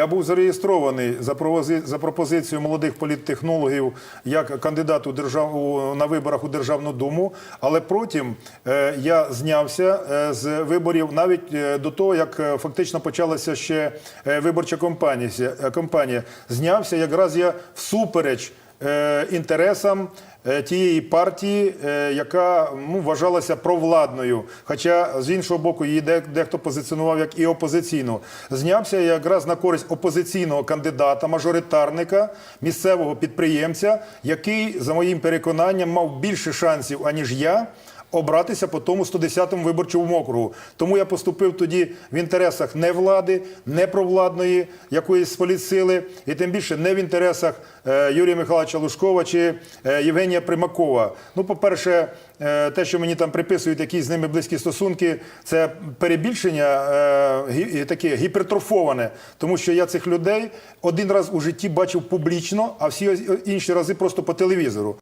Я був зареєстрований за, пропозицією молодих політтехнологів як кандидат у державу на виборах у Державну Думу, але потім е, я знявся е, з виборів навіть е, до того, як фактично почалася ще виборча кампанія. Знявся якраз я всупереч інтересам е, тієї партії, е, яка ну, вважалася провладною. Хоча з іншого боку, її дехто позиціонував як і опозиційну. Знявся якраз на користь опозиційного кандидата, мажоритарника, місцевого підприємця, який, за моїм переконанням, мав більше шансів, аніж я. Обратися по тому 110-му виборчому округу. Тому я поступив тоді в інтересах не влади, не провладної якоїсь політсили, і тим більше не в інтересах е, Юрія Михайловича Лужкова чи е, Євгенія Примакова. Ну, по-перше, е, те, що мені там приписують якісь з ними близькі стосунки, це перебільшення таке гіпертрофоване, тому що я цих людей один раз у житті бачив публічно, а всі інші рази просто по телевізору.